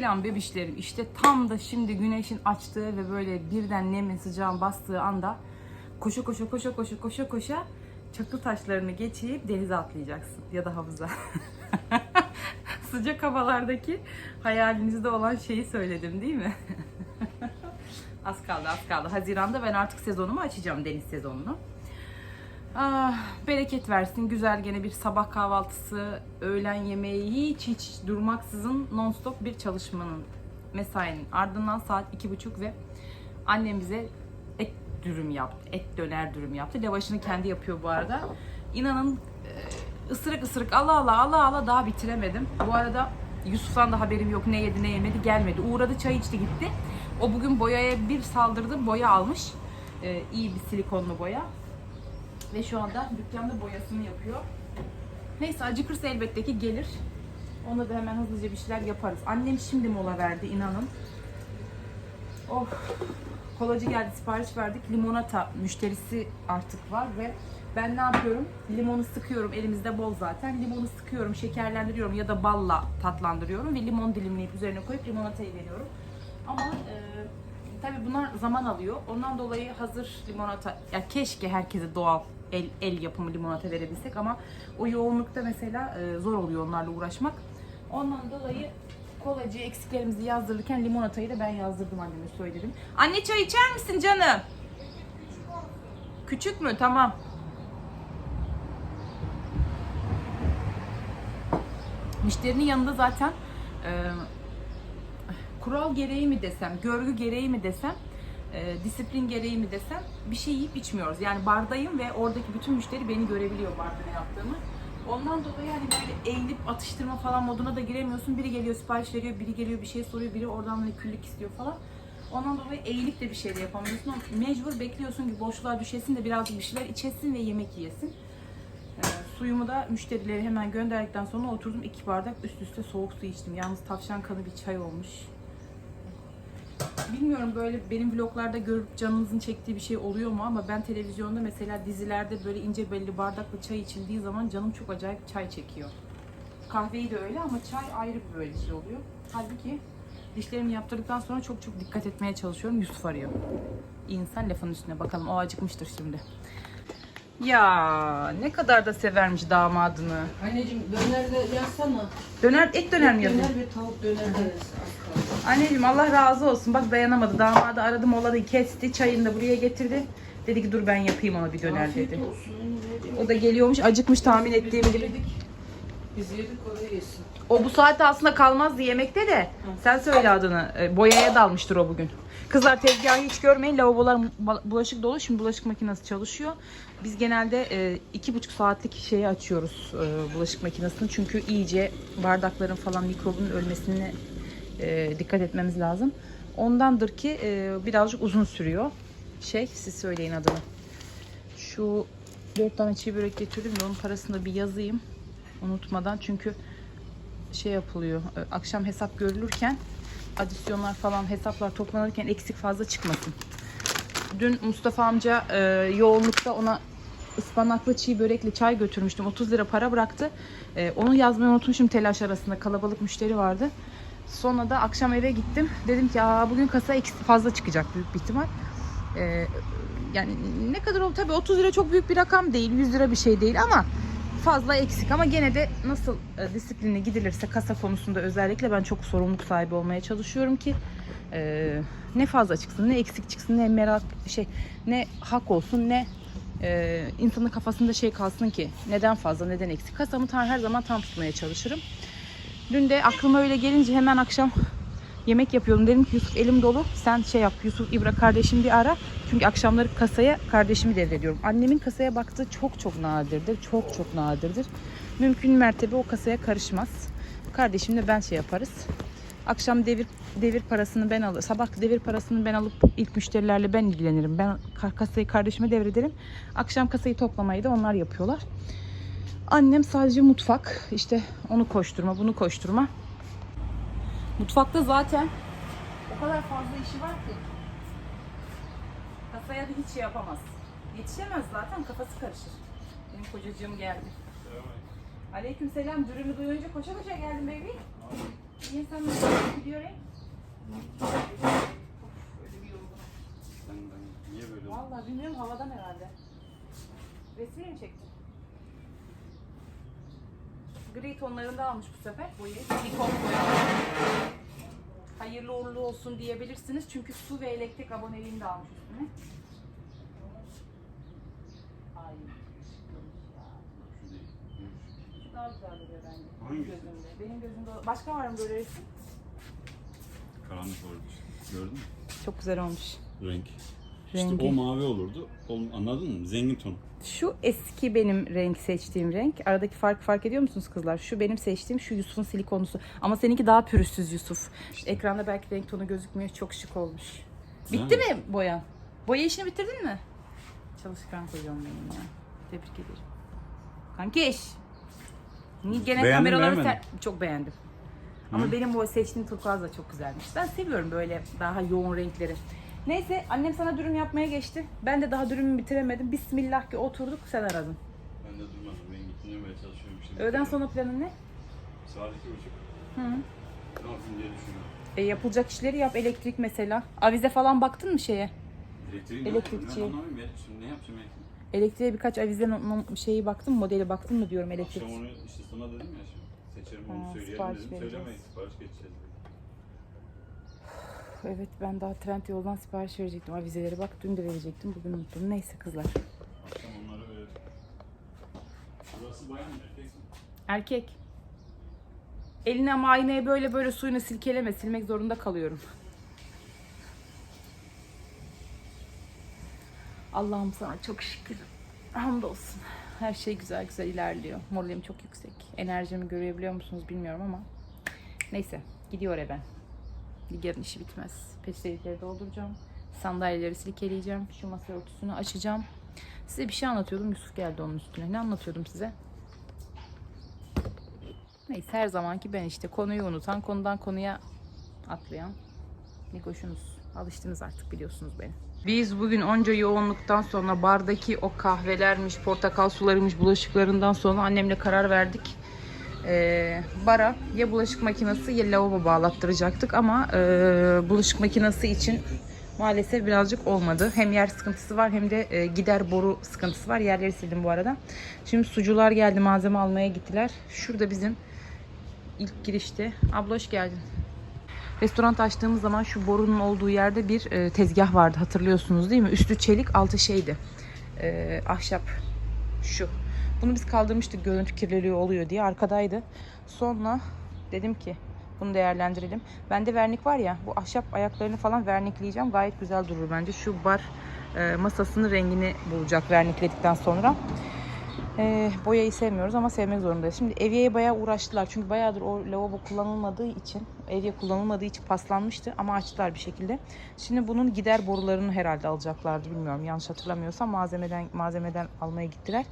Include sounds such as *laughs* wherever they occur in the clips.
Selam bebişlerim. İşte tam da şimdi güneşin açtığı ve böyle birden nemin sıcağın bastığı anda koşa koşa koşa koşa koşa koşa çakıl taşlarını geçip denize atlayacaksın ya da havuza. *laughs* Sıcak havalardaki hayalinizde olan şeyi söyledim değil mi? *laughs* az kaldı az kaldı. Haziranda ben artık sezonumu açacağım deniz sezonunu. Ah, bereket versin. Güzel gene bir sabah kahvaltısı, öğlen yemeği hiç hiç durmaksızın non-stop bir çalışmanın, mesainin ardından saat iki buçuk ve annem bize et dürüm yaptı. Et döner dürüm yaptı. Lavaşını kendi yapıyor bu arada. İnanın e, ısırık ısırık ala ala ala ala daha bitiremedim. Bu arada Yusuf'tan da haberim yok ne yedi ne yemedi gelmedi. Uğradı çay içti gitti. O bugün boyaya bir saldırdı boya almış. E, iyi bir silikonlu boya. Ve şu anda dükkanda boyasını yapıyor. Neyse acıkırsa elbette ki gelir. Ona da hemen hızlıca bir şeyler yaparız. Annem şimdi mola verdi inanın. Of. Kolacı geldi sipariş verdik. Limonata müşterisi artık var ve ben ne yapıyorum? Limonu sıkıyorum. Elimizde bol zaten. Limonu sıkıyorum, şekerlendiriyorum ya da balla tatlandırıyorum ve limon dilimleyip üzerine koyup limonatayı veriyorum. Ama e, tabii bunlar zaman alıyor. Ondan dolayı hazır limonata, ya keşke herkese doğal el, el yapımı limonata verebilsek ama o yoğunlukta mesela e, zor oluyor onlarla uğraşmak. Ondan dolayı kolacı eksiklerimizi yazdırırken limonatayı da ben yazdırdım anneme söyledim. Anne çay içer misin canım? Küçük mü? Tamam. Müşterinin yanında zaten e, kural gereği mi desem, görgü gereği mi desem, e, disiplin gereği mi desem bir şey yiyip içmiyoruz. Yani bardayım ve oradaki bütün müşteri beni görebiliyor barda ne yaptığımı. Ondan dolayı hani böyle eğilip atıştırma falan moduna da giremiyorsun. Biri geliyor sipariş veriyor, biri geliyor bir şey soruyor, biri oradan hani küllük istiyor falan. Ondan dolayı eğilip de bir şey de yapamıyorsun. Mecbur bekliyorsun ki boşluğa düşesin de birazcık bir şeyler içesin ve yemek yiyesin. Ee, suyumu da müşterileri hemen gönderdikten sonra oturdum iki bardak üst üste soğuk su içtim. Yalnız tavşan kanı bir çay olmuş. Bilmiyorum böyle benim vloglarda görüp canınızın çektiği bir şey oluyor mu ama ben televizyonda mesela dizilerde böyle ince belli bardakla çay içildiği zaman canım çok acayip çay çekiyor. Kahveyi de öyle ama çay ayrı bir böyle şey oluyor. Halbuki dişlerimi yaptırdıktan sonra çok çok dikkat etmeye çalışıyorum. Yusuf arıyor. İnsan lafın üstüne bakalım o acıkmıştır şimdi. Ya ne kadar da severmiş damadını. Anneciğim döner de yazsana. Döner et döner mi? Döner ve tavuk döner de yaz. Anneciğim Allah razı olsun. Bak dayanamadı. Damadı aradım olayı kesti. Çayını da buraya getirdi. Dedi ki dur ben yapayım ona bir döner dedi. O da geliyormuş. Acıkmış tahmin ettiğim gibi. Biz yedik oraya yesin. O bu saatte aslında kalmazdı yemekte de. Sen söyle adını. E, Boyaya dalmıştır o bugün. Kızlar tezgahı hiç görmeyin. Lavabolar bu- bulaşık dolu. Şimdi bulaşık makinesi çalışıyor. Biz genelde e, iki buçuk saatlik şeyi açıyoruz e, bulaşık makinesini. Çünkü iyice bardakların falan mikrobun ölmesine e, dikkat etmemiz lazım. Ondandır ki e, birazcık uzun sürüyor. Şey siz söyleyin adını. Şu dört tane çiğ börek getirdim de onun parasını da bir yazayım. Unutmadan çünkü şey yapılıyor. e, Akşam hesap görülürken adisyonlar falan hesaplar toplanırken eksik fazla çıkmasın. Dün Mustafa amca e, yoğunlukta ona ıspanaklı çiğ börekli çay götürmüştüm. 30 lira para bıraktı. E, onu yazmayı unutmuşum telaş arasında. Kalabalık müşteri vardı. Sonra da akşam eve gittim. Dedim ki Aa, bugün kasa fazla çıkacak büyük bir ihtimal. E, yani ne kadar oldu? Tabii 30 lira çok büyük bir rakam değil. 100 lira bir şey değil ama fazla eksik ama gene de nasıl e, disiplinli gidilirse kasa konusunda özellikle ben çok sorumluluk sahibi olmaya çalışıyorum ki e, ne fazla çıksın ne eksik çıksın ne merak şey ne hak olsun ne e, insanın kafasında şey kalsın ki neden fazla neden eksik kasamı tam, her zaman tam tutmaya çalışırım. Dün de aklıma öyle gelince hemen akşam yemek yapıyordum. Dedim ki Yusuf elim dolu. Sen şey yap Yusuf İbra kardeşim bir ara. Çünkü akşamları kasaya kardeşimi devrediyorum. Annemin kasaya baktığı çok çok nadirdir. Çok çok nadirdir. Mümkün mertebe o kasaya karışmaz. Kardeşimle ben şey yaparız. Akşam devir devir parasını ben alır. Sabah devir parasını ben alıp ilk müşterilerle ben ilgilenirim. Ben ka- kasayı kardeşime devrederim. Akşam kasayı toplamayı da onlar yapıyorlar. Annem sadece mutfak. işte onu koşturma, bunu koşturma. Mutfakta zaten o kadar fazla işi var ki. Kasaya da hiç şey yapamaz. Yetişemez zaten kafası karışır. Benim kocacığım geldi. Aleyküm selam. Dürümü duyunca koşa koşa geldim baby. İyi sen gidiyor renk? Bir niye böyle oldu? Vallahi bilmiyorum havadan herhalde. Resmini mi çektin? Gri tonlarında almış bu sefer boyayı. Silikon boya. Hayırlı uğurlu olsun diyebilirsiniz. Çünkü su ve elektrik aboneliğini de almış üstüne. Ay. Şu daha güzel duruyor bence. Benim Hangisi? gözümde. Benim gözümde. Başka var mı böyle resim? Karanlık oldu. Gördün mü? Çok güzel olmuş. Renk. Rengi. İşte o mavi olurdu. O, anladın mı? Zengin ton. Şu eski benim renk seçtiğim renk. Aradaki fark fark ediyor musunuz kızlar? Şu benim seçtiğim şu Yusuf'un silikonlusu. Ama seninki daha pürüzsüz Yusuf. İşte. Ekranda belki renk tonu gözükmüyor. Çok şık olmuş. Güzel Bitti mi? mi boyan? Boya işini bitirdin mi? Çalışkan kocam benim ya. Tebrik ederim. Kankeş. Niye gene Beğendin, kameraları sen... Çok beğendim. Ama Hı? benim bu seçtiğim turkuaz da çok güzelmiş. Ben seviyorum böyle daha yoğun renkleri. Neyse annem sana dürüm yapmaya geçti. Ben de daha dürümü bitiremedim. Bismillah ki oturduk sen aradın. Ben de durmadım. Ben gitmeye çalışıyorum işte. Öğleden sonra planın ne? Saat iki buçuk. Hı. Ne yapayım diye düşünüyorum. E, yapılacak işleri yap. Elektrik mesela. Avize falan baktın mı şeye? Elektriği ne Elektrikçi. yapayım? Ben anlamıyorum ya. Şimdi ne yapacağım elektriği? Elektriğe birkaç avize no- no- şeyi baktın mı? Modeli baktın mı diyorum elektrik. Akşam onu işte sana dedim ya şimdi. Seçerim Ha, onu söyleyelim sipariş dedim. vereceğiz. Söylemeyiz. Sipariş geçeceğiz. Evet ben daha trend yoldan sipariş verecektim. Avizeleri bak dün de verecektim. Bugün unuttum. Neyse kızlar. Akşam onları verelim. Burası bayan mı erkek mi? Erkek. Eline ama aynayı böyle böyle suyunu silkeleme. Silmek zorunda kalıyorum. Allah'ım sana çok şükür. Hamdolsun. Her şey güzel güzel ilerliyor. Moralim çok yüksek. Enerjimi görebiliyor musunuz bilmiyorum ama. Neyse gidiyor eve ben. Yarın işi bitmez. Peçetelikleri dolduracağım. Sandalyeleri silkeleyeceğim. Şu masa örtüsünü açacağım. Size bir şey anlatıyordum. Yusuf geldi onun üstüne. Ne anlatıyordum size? Neyse her zamanki ben işte konuyu unutan, konudan konuya atlayan Nikoşunuz. Alıştınız artık biliyorsunuz beni. Biz bugün onca yoğunluktan sonra bardaki o kahvelermiş, portakal sularıymış, bulaşıklarından sonra annemle karar verdik. Ee, bara ya bulaşık makinesi ya lavabo bağlattıracaktık ama e, bulaşık makinesi için maalesef birazcık olmadı. Hem yer sıkıntısı var hem de e, gider boru sıkıntısı var. Yerleri sildim bu arada. Şimdi sucular geldi malzeme almaya gittiler. Şurada bizim ilk girişte. Abla hoş geldin. Restoran açtığımız zaman şu borunun olduğu yerde bir e, tezgah vardı hatırlıyorsunuz değil mi? Üstü çelik altı şeydi. E, ahşap şu. Bunu biz kaldırmıştık görüntü kirliliği oluyor diye arkadaydı. Sonra dedim ki bunu değerlendirelim. Bende vernik var ya bu ahşap ayaklarını falan vernikleyeceğim. Gayet güzel durur bence. Şu bar e, masasının rengini bulacak vernikledikten sonra. E, boyayı sevmiyoruz ama sevmek zorundayız. Şimdi evyeye bayağı uğraştılar. Çünkü bayağıdır o lavabo kullanılmadığı için, evye kullanılmadığı için paslanmıştı ama açtılar bir şekilde. Şimdi bunun gider borularını herhalde alacaklardı bilmiyorum. Yanlış hatırlamıyorsam malzemeden malzemeden almaya gittiler.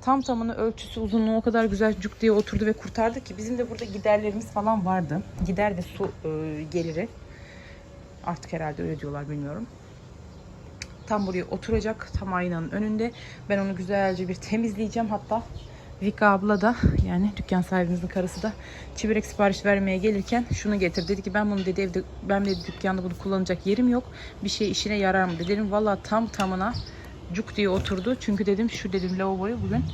Tam tamına ölçüsü uzunluğu o kadar güzel cuk diye oturdu ve kurtardı ki bizim de burada giderlerimiz falan vardı. Gider ve su e, geliri. Artık herhalde öyle diyorlar bilmiyorum. Tam buraya oturacak. Tam aynanın önünde. Ben onu güzelce bir temizleyeceğim. Hatta Vika abla da yani dükkan sahibimizin karısı da çivirek sipariş vermeye gelirken şunu getir. Dedi ki ben bunu dedi evde ben dedi dükkanda bunu kullanacak yerim yok. Bir şey işine yarar mı dedim. Valla tam tamına cuk diye oturdu. Çünkü dedim şu dedim lavaboyu bugün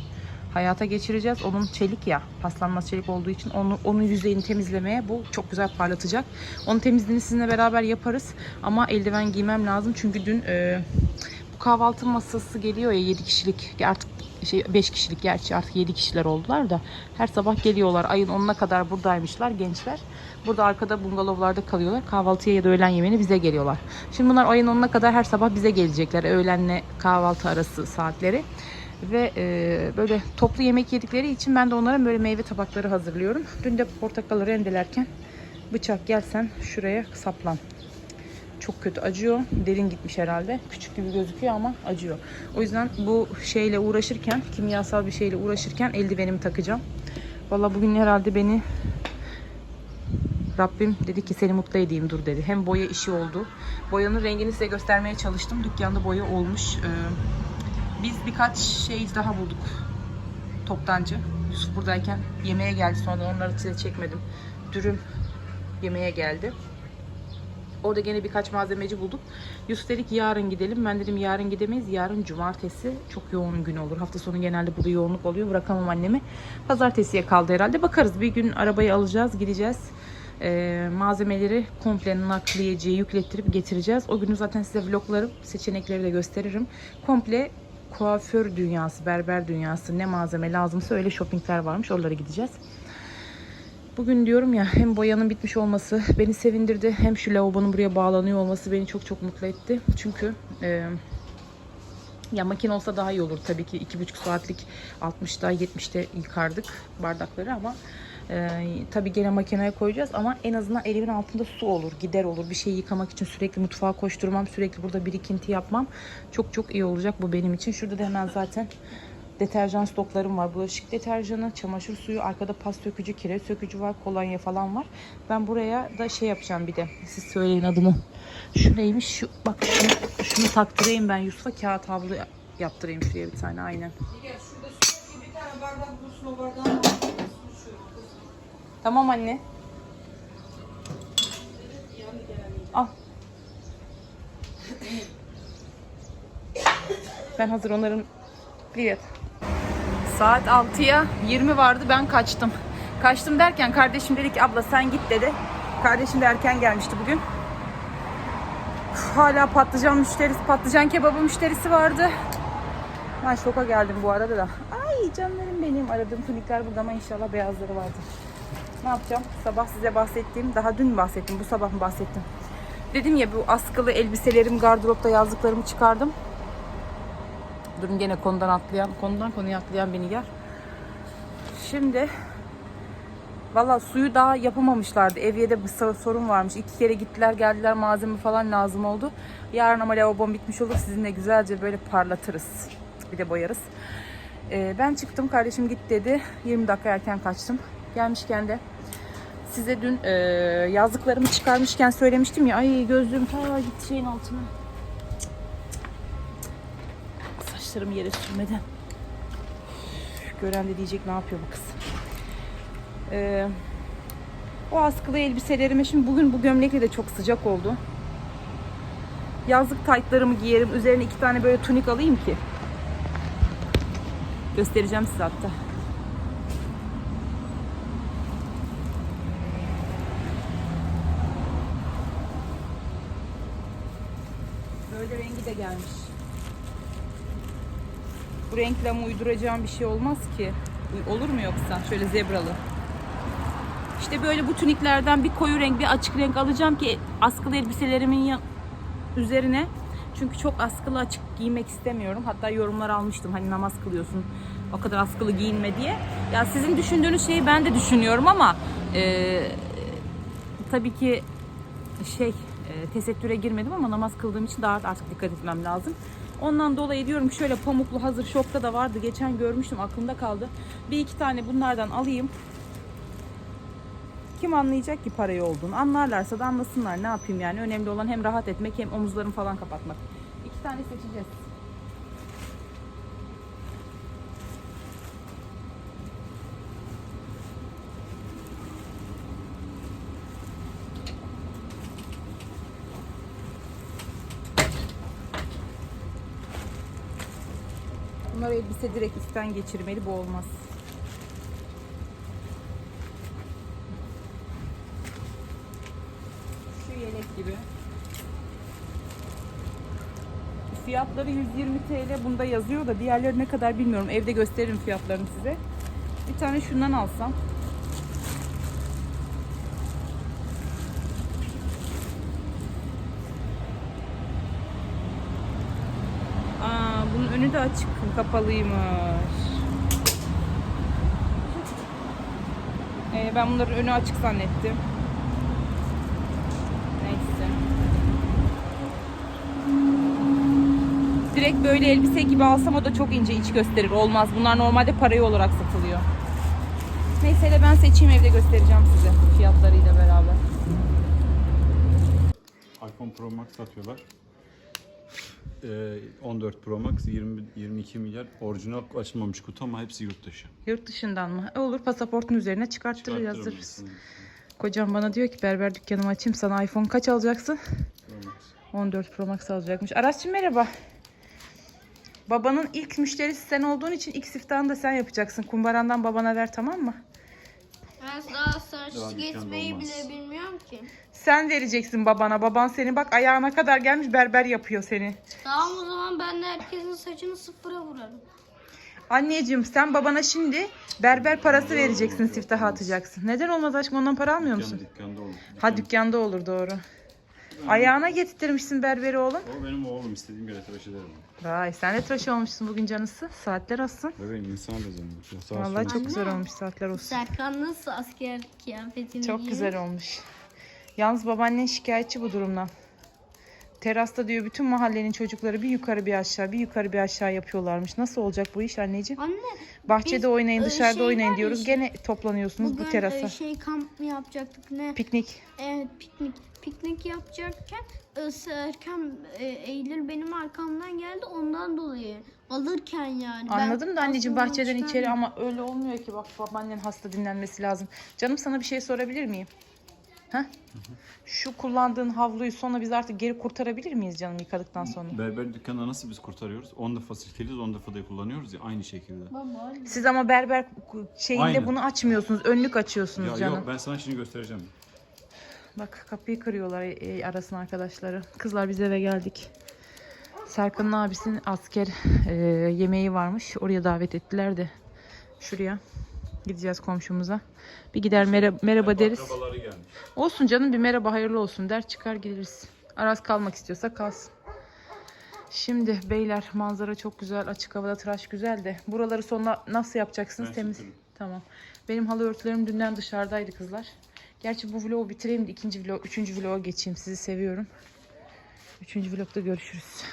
hayata geçireceğiz. Onun çelik ya paslanmaz çelik olduğu için onu, onun yüzeyini temizlemeye bu çok güzel parlatacak. Onun temizliğini sizinle beraber yaparız. Ama eldiven giymem lazım. Çünkü dün e, bu kahvaltı masası geliyor ya 7 kişilik artık şey 5 kişilik gerçi artık 7 kişiler oldular da her sabah geliyorlar. Ayın 10'una kadar buradaymışlar gençler. Burada arkada bungalovlarda kalıyorlar. Kahvaltıya ya da öğlen yemeğine bize geliyorlar. Şimdi bunlar ayın 10'una kadar her sabah bize gelecekler. Öğlenle kahvaltı arası saatleri. Ve e, böyle toplu yemek yedikleri için ben de onlara böyle meyve tabakları hazırlıyorum. Dün de portakalı rendelerken bıçak gelsen şuraya saplan. Çok kötü acıyor. Derin gitmiş herhalde. Küçük gibi gözüküyor ama acıyor. O yüzden bu şeyle uğraşırken, kimyasal bir şeyle uğraşırken eldivenimi takacağım. Valla bugün herhalde beni Rabbim dedi ki seni mutlu edeyim dur dedi. Hem boya işi oldu. Boyanın rengini size göstermeye çalıştım. Dükkanda boya olmuş. Ee, biz birkaç şey daha bulduk. Toptancı. Yusuf buradayken yemeğe geldi. Sonra onları size çekmedim. Dürüm, yemeğe geldi. Orada gene birkaç malzemeci bulduk. Yusuf dedik yarın gidelim. Ben dedim yarın gidemeyiz. Yarın cumartesi çok yoğun gün olur. Hafta sonu genelde burada yoğunluk oluyor. Bırakamam annemi. Pazartesiye kaldı herhalde. Bakarız. Bir gün arabayı alacağız. Gideceğiz. Ee, malzemeleri komple nakliyeciye yüklettirip getireceğiz. O günü zaten size vloglarım, seçenekleri de gösteririm. Komple kuaför dünyası, berber dünyası ne malzeme lazımsa öyle shoppingler varmış. Oralara gideceğiz. Bugün diyorum ya hem boyanın bitmiş olması beni sevindirdi hem şu lavabonun buraya bağlanıyor olması beni çok çok mutlu etti. Çünkü e, ya makine olsa daha iyi olur tabii ki 2,5 saatlik 60'da 70'te yıkardık bardakları ama e, tabii gene makineye koyacağız ama en azından elimin altında su olur, gider olur. Bir şeyi yıkamak için sürekli mutfağa koşturmam, sürekli burada birikinti yapmam çok çok iyi olacak bu benim için. Şurada da hemen zaten deterjan stoklarım var. Bulaşık deterjanı, çamaşır suyu, arkada pas sökücü, kireç sökücü var, kolonya falan var. Ben buraya da şey yapacağım bir de. Siz söyleyin adını. Şu neymiş? Şu bak şunu, şunu taktırayım ben Yusuf'a kağıt havlu yaptırayım şuraya bir tane aynen. Bir. Tamam anne. Al. Ben hazır onların Privet. Saat 6'ya 20 vardı ben kaçtım. Kaçtım derken kardeşim dedi ki abla sen git dedi. Kardeşim de erken gelmişti bugün. Hala patlıcan müşterisi, patlıcan kebabı müşterisi vardı. Ben şoka geldim bu arada da. Ay canlarım benim. Aradığım tunikler burada ama inşallah beyazları vardır. Ne yapacağım? Sabah size bahsettiğim, daha dün bahsettim, bu sabah mı bahsettim? Dedim ya bu askılı elbiselerim, gardıropta yazdıklarımı çıkardım. Durun gene konudan atlayan, konudan konuya atlayan beni gel. Şimdi Valla suyu daha yapamamışlardı. Evyede bir sor- sorun varmış. İki kere gittiler geldiler malzeme falan lazım oldu. Yarın ama lavabom bitmiş olur. Sizinle güzelce böyle parlatırız. Bir de boyarız. Ee, ben çıktım. Kardeşim git dedi. 20 dakika erken kaçtım. Gelmişken de size dün e, yazdıklarımı çıkarmışken söylemiştim ya. Ay gözlüğüm ta gitti şeyin altına. Saçlarım yere sürmeden. Gören de diyecek ne yapıyor bu kız. Ee, o askılı elbiselerime şimdi bugün bu gömlekle de çok sıcak oldu. Yazlık taytlarımı giyerim. Üzerine iki tane böyle tunik alayım ki. Göstereceğim size hatta. Böyle rengi de gelmiş. Bu renkle ama uyduracağım bir şey olmaz ki. Olur mu yoksa? Şöyle zebralı. İşte böyle bu tuniklerden bir koyu renk bir açık renk alacağım ki askılı elbiselerimin üzerine. Çünkü çok askılı açık giymek istemiyorum. Hatta yorumlar almıştım hani namaz kılıyorsun o kadar askılı giyinme diye. Ya sizin düşündüğünüz şeyi ben de düşünüyorum ama e, tabii ki şey e, tesettüre girmedim ama namaz kıldığım için daha artık dikkat etmem lazım. Ondan dolayı diyorum ki şöyle pamuklu hazır şokta da vardı. Geçen görmüştüm aklımda kaldı. Bir iki tane bunlardan alayım. Kim anlayacak ki parayı olduğunu? Anlarlarsa da anlasınlar. Ne yapayım yani? Önemli olan hem rahat etmek hem omuzlarımı falan kapatmak. İki tane seçeceğiz. Bunlar elbise direkt üstten geçirmeli. Bu olmaz. Şu yelek gibi. Fiyatları 120 TL bunda yazıyor da diğerleri ne kadar bilmiyorum. Evde gösteririm fiyatlarını size. Bir tane şundan alsam. Aa, açık, kapalıymış. Ee, ben bunların önü açık zannettim. Neyse. Direkt böyle elbise gibi alsam o da çok ince iç gösterir. Olmaz. Bunlar normalde parayı olarak satılıyor. Neyse hele ben seçeyim evde göstereceğim size fiyatlarıyla beraber. iPhone Pro Max satıyorlar. Ee, 14 Pro Max 20 22 milyar orijinal açılmamış kutu ama hepsi yurt dışı. Yurt dışından mı? E, Olur pasaportun üzerine çıkarttırır. Çıkarttırabilirsin. Kocam bana diyor ki berber dükkanımı açayım sana iPhone kaç alacaksın? Pro Max. 14 Pro Max alacakmış. Arasçım merhaba. Babanın ilk müşterisi sen olduğun için ilk siftahını da sen yapacaksın. Kumbarandan babana ver tamam mı? Ben daha saç kesmeyi olmaz. bile bilmiyorum ki. Sen vereceksin babana. Baban seni bak ayağına kadar gelmiş berber yapıyor seni. Tamam o zaman ben de herkesin saçını sıfıra vurarım. Anneciğim sen babana şimdi berber parası vereceksin siftaha atacaksın. Neden olmaz aşkım ondan para almıyor musun? Dükkan, dükkanda olur. Ha dükkanda olur doğru. Ayağına getirtmişsin berberi oğlum. O benim oğlum istediğim yere tıraş ederim. Vay sen de tıraş olmuşsun bugün canısı. Saatler olsun. Bebeğim insan. Sağ Vallahi çok güzel olmuş saatler olsun. Serkan nasıl asker kıyafetini Çok giymiş? güzel olmuş. Yalnız babaannen şikayetçi bu durumdan. Terasta diyor bütün mahallenin çocukları bir yukarı bir aşağı bir yukarı bir aşağı yapıyorlarmış. Nasıl olacak bu iş anneciğim? Anne Bahçede biz, oynayın e, dışarıda şey oynayın diyoruz. şey- Gene toplanıyorsunuz bugün bu terasa. e, şey kamp mı yapacaktık ne? Piknik. Evet piknik. Piknik yapacakken e, Serkan e, Eylül benim arkamdan geldi ondan dolayı. Alırken yani. Ben Anladım da anneciğim bahçeden içeri ama öyle olmuyor ki bak babaannen hasta dinlenmesi lazım. Canım sana bir şey sorabilir miyim? Ha? Şu kullandığın havluyu sonra biz artık geri kurtarabilir miyiz canım yıkadıktan sonra? Berber dükkanında nasıl biz kurtarıyoruz? 10 defa silkeliyoruz, 10 defa da kullanıyoruz ya aynı şekilde. Siz ama berber şeyinde Aynen. bunu açmıyorsunuz. Önlük açıyorsunuz Ya canım. yok ben sana şimdi göstereceğim. Bak kapıyı kırıyorlar e, arasın arkadaşları. Kızlar biz eve geldik. Serkan'ın abisinin asker e, yemeği varmış. Oraya davet ettiler de. Şuraya gideceğiz komşumuza. Bir gider merhaba, merhaba deriz. Akrabaları gelmiş. Olsun canım bir merhaba hayırlı olsun der çıkar geliriz. Aras kalmak istiyorsa kalsın. Şimdi beyler manzara çok güzel. Açık havada tıraş güzel de. Buraları sonra nasıl yapacaksınız? Ben Temiz. süpürürüm. Tamam. Benim halı örtülerim dünden dışarıdaydı kızlar. Gerçi bu vlogu bitireyim de ikinci vlog, üçüncü vloga geçeyim. Sizi seviyorum. Üçüncü vlogda görüşürüz.